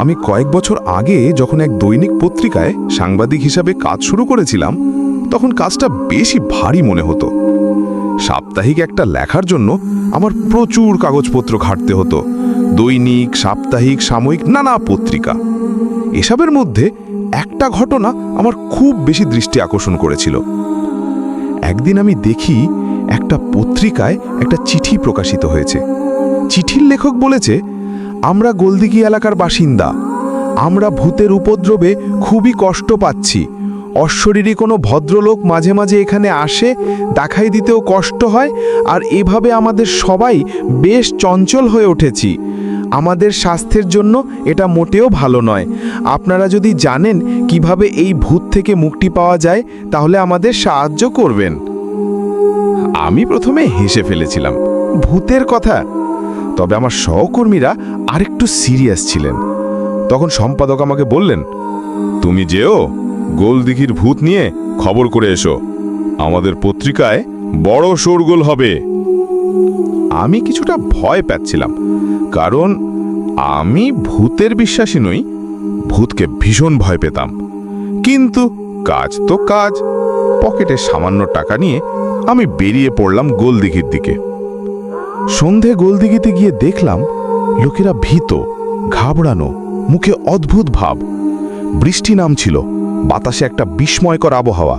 আমি কয়েক বছর আগে যখন এক দৈনিক পত্রিকায় সাংবাদিক হিসাবে কাজ শুরু করেছিলাম, তখন কাজটা বেশি ভারী মনে হতো। সাপ্তাহিক একটা লেখার জন্য আমার প্রচুর কাগজপত্র ঘাটতে হতো। দৈনিক, সাপ্তাহিক, সাময়িক, নানা পত্রিকা। এসবের মধ্যে একটা ঘটনা আমার খুব বেশি দৃষ্টি আকর্ষণ করেছিল। একদিন আমি দেখি একটা পত্রিকায় একটা চিঠি প্রকাশিত হয়েছে। চিঠির লেখক বলেছে আমরা গোলদিঘি এলাকার বাসিন্দা। আমরা ভূতের উপদ্রবে খুবই কষ্ট পাচ্ছি। অশ্বরীরই কোনো ভদ্রলোক মাঝে মাঝে এখানে আসে, দেখাই দিতেও কষ্ট হয়, আর এভাবে আমাদের সবাই বেশ চঞ্চল হয়ে উঠেছি। আমাদের স্বাস্থ্যের জন্য এটা মোটেও ভালো নয়। আপনারা যদি জানেন কীভাবে এই ভূত থেকে মুক্তি পাওয়া যায়, তাহলে আমাদের সাহায্য করবেন। আমি প্রথমে হেসে ফেলেছিলাম। ভূতের কথা তবে আমার সহকর্মীরা আরেকটু সিরিয়াস ছিলেন। তখন সম্পাদক আমাকে বললেন, তুমি যেও, গোলদিঘির ভূত নিয়ে খবর করে এসো। আমাদের পত্রিকায় বড় শোরগোল হবে। আমি কিছুটা ভয় পাচ্ছিলাম, কারণ আমি ভূতের বিশ্বাসী নই, ভূতকে ভীষণ ভয় পেতাম। কিন্তু কাজ তো কাজ, পকেটে সামান্য টাকা নিয়ে আমি বেরিয়ে পড়লাম গোলদিঘির দিকে। সন্ধে গোলদিঘিতে গিয়ে দেখলাম লোকেরা ভীত, ঘাবড়ানো, মুখে অদ্ভুত ভাব। বৃষ্টি নামছিল, বাতাসে একটা বিস্ময়কর আবহাওয়া,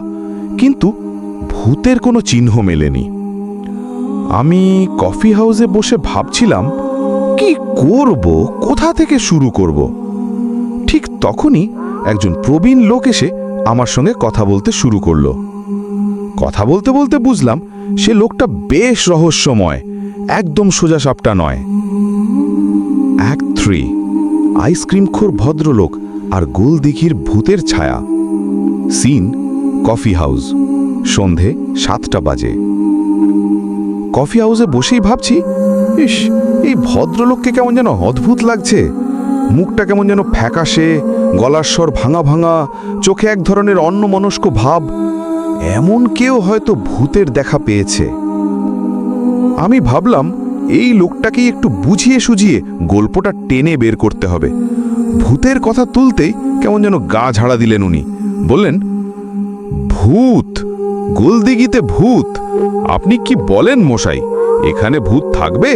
কিন্তু ভূতের কোনো চিহ্ন মেলেনি। আমি কফি হাউসে বসে ভাবছিলাম, কি করব? কোথা থেকে শুরু করব? ঠিক তখনই একজন প্রবীণ লোক এসে আমার সঙ্গে কথা বলতে শুরু করল। কথা বলতে বলতে বুঝলাম, সে লোকটা বেশ রহস্যময়। একদম সোজা সাপটা নয়। এক থ্রি। আইসক্রিমখোর ভদ্রলোক আর গোলদিঘির ভূতের ছায়া। Scene, coffee house. সন্ধে সাতটা বাজে। কফি হাউসে বসেই ভাবছি, ইস, এই ভদ্রলোককে কেমন যেন অদ্ভুত লাগছে। মুখটা কেমন যেন ফ্যাকাশে, গলার স্বর ভাঙা ভাঙা, চোখে এক ধরনের অন্যমনস্ক ভাব। এমন কেউ হয়তো ভূতের দেখা পেয়েছে। আমি ভাবলাম এই লোকটাকেই একটু বুঝিয়ে সুঝিয়ে গল্পটা টেনে বের করতে হবে। ভূতের কথা তুলতেই কেমন যেন গা ঝাড়া দিলেন উনি। বললেন, ভূত, গোলদিঘিতে ভূত, আপনি কি বলেন মশাই, এখানে ভূত থাকবে?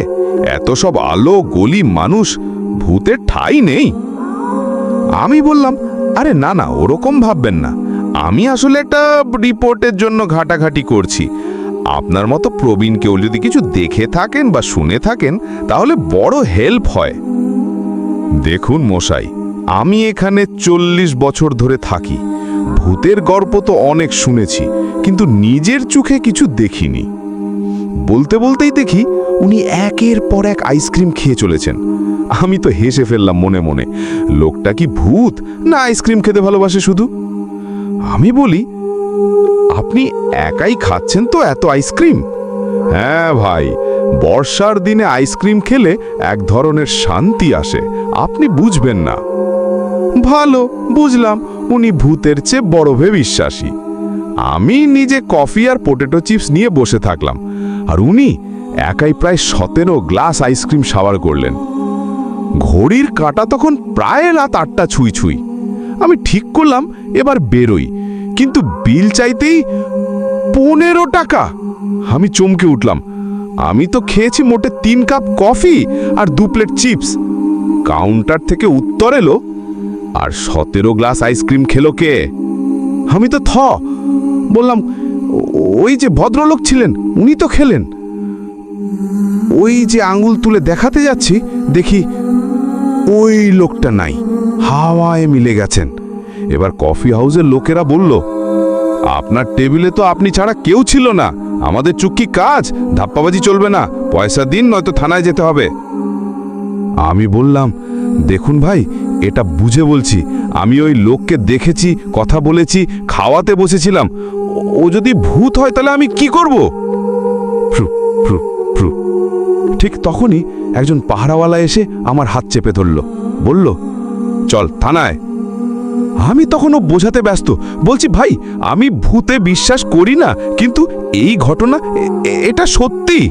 এত সব আলো, গলি, মানুষ, ভূতের ঠাই নেই। আমি বললাম, আরে না না, ওরকম ভাববেন না। আমি আসলে একটা রিপোর্টের জন্য ঘাটাঘাটি করছি। আপনার মতো প্রবীণ কেউ যদি কিছু দেখে থাকেন বা শুনে থাকেন, তাহলে বড় হেল্প হয়। দেখুন মশাই, আমি এখানে চল্লিশ বছর ধরে থাকি। ভূতের গল্প তো অনেক শুনেছি, কিন্তু নিজের চোখে কিছু দেখিনি। বলতে বলতেই দেখি উনি একের পর এক আইসক্রিম খেয়ে চলেছেন। আমি তো হেসে ফেললাম মনে মনে, লোকটা কি ভূত না আইসক্রিম খেতে ভালোবাসে শুধু? আমি বলি আপনি একাই খাচ্ছেন তো এত আইসক্রিম? হ্যাঁ ভাই, বর্ষার দিনে আইসক্রিম খেলে এক ধরনের শান্তি আসে, আপনি বুঝবেন না। ভালো, বুঝলাম, উনি ভূতের চেয়ে বড় ভেবে বিশ্বাসী আমি নিজে কফি আর পটেটো চিপস নিয়ে বসে থাকলাম, আর উনি একাই প্রায় সতেরো গ্লাস আইসক্রিম সাওয়ার করলেন। ঘড়ির কাঁটা তখন প্রায় রাত আটটা ছুঁই ছুঁই। আমি ঠিক করলাম, এবার বেরোই। কিন্তু বিল চাইতেই পনেরো টাকা। আমি চমকে উঠলাম। আমি তো খেয়েছি মোটে তিন কাপ কফি আর দু প্লেট চিপস। কাউন্টার থেকে উত্তর এলো, আর সতেরো গ্লাস আইসক্রিম খেলো কে? আমি তো থ, বললাম, ওই যে ভদ্রলোক ছিলেন, উনি তো খেলেন। ওই যে আঙুল তুলে দেখাতে যাচ্ছি, দেখি ওই লোকটা নাই, হাওয়ায় মিলে গেছেন। এবার কফি হাউসের লোকেরা বলল, আপনার টেবিলে তো আপনি ছাড়া কেউ ছিল না। আমাদের চুক্তি কাজ, ধাপ্পাবাজি চলবে না, পয়সা দিন, নয়তো থানায় যেতে হবে। আমি বললাম, দেখুন ভাই, এটা বুঝে বলছি। আমি ওই লোককে দেখেছি, কথা বলেছি, খাওয়াতে বসেছিলাম। ও- যদি ভূত হয় তাহলে আমি কি করব? ঠিক তখনই একজন পাহারাওয়ালা এসে আমার হাত চেপে ধরল। বলল, চল, থানায়। আমি তখনও বোঝাতে ব্যস্ত। বলছি, ভাই, আমি ভূতে বিশ্বাস করি না, কিন্তু এই ঘটনা এটা সত্যি?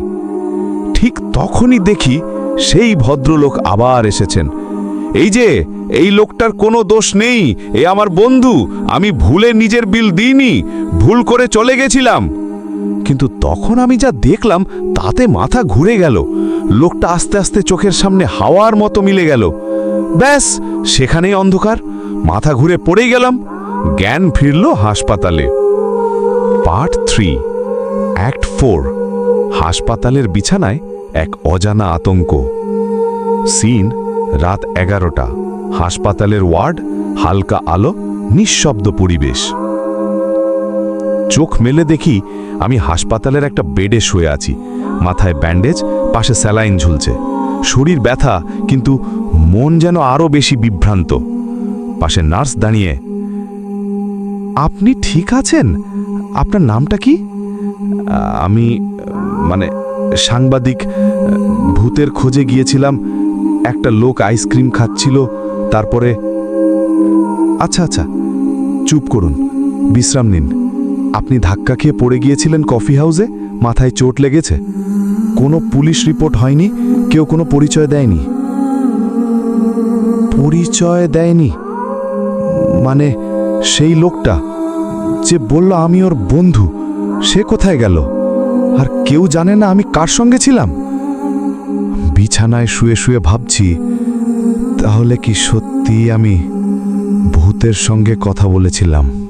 ঠিক তখনই দেখি সেই ভদ্রলোক আবার এসেছেন। এই যে, এই লোকটার কোনো দোষ নেই, এ আমার বন্ধু, আমি ভুলে নিজের বিল দিইনি, ভুল করে চলে গেছিলাম। কিন্তু তখন আমি যা দেখলাম, তাতে মাথা ঘুরে গেল। লোকটা আস্তে আস্তে চোখের সামনে হাওয়ার মতো মিলে গেল। ব্যাস, সেখানেই অন্ধকার। মাথা ঘুরে পড়ে গেলাম। জ্ঞান ফিরল হাসপাতালে। পার্ট থ্রি, অ্যাক্ট ফোর, হাসপাতালের বিছানায় এক অজানা আতঙ্ক। সিন, রাত এগারোটা, হাসপাতালের ওয়ার্ড, হালকা আলো, নিঃশব্দ পরিবেশ। চোখ মেলে দেখি আমি হাসপাতালের একটা বেডে শুয়ে আছি। মাথায় ব্যান্ডেজ, পাশে স্যালাইন ঝুলছে। শরীর ব্যথা, কিন্তু মন যেন আরও বেশি বিভ্রান্ত। পাশে নার্স দাঁড়িয়ে, আপনি ঠিক আছেন? আপনার নামটা কি? আমি মানে সাংবাদিক, ভূতের খোঁজে গিয়েছিলাম। একটা লোক আইসক্রিম খাচ্ছিল, তারপরে আচ্ছা আচ্ছা চুপ করুন, বিশ্রাম নিন। আপনি ধাক্কা খেয়ে পড়ে গিয়েছিলেন কফি হাউসে, মাথায় চোট লেগেছে। কোনো পুলিশ রিপোর্ট হয়নি, কেউ কোনো পরিচয় দেয়নি। পরিচয় দেয়নি? মানে সেই লোকটা যে বলল আমি ওর বন্ধু, সে কোথায় গেল? আর কেউ জানে না আমি কার সঙ্গে ছিলাম? বিছানায় শুয়ে শুয়ে ভাবছি, তাহলে কি সত্যি আমি ভূতের সঙ্গে কথা বলেছিলাম?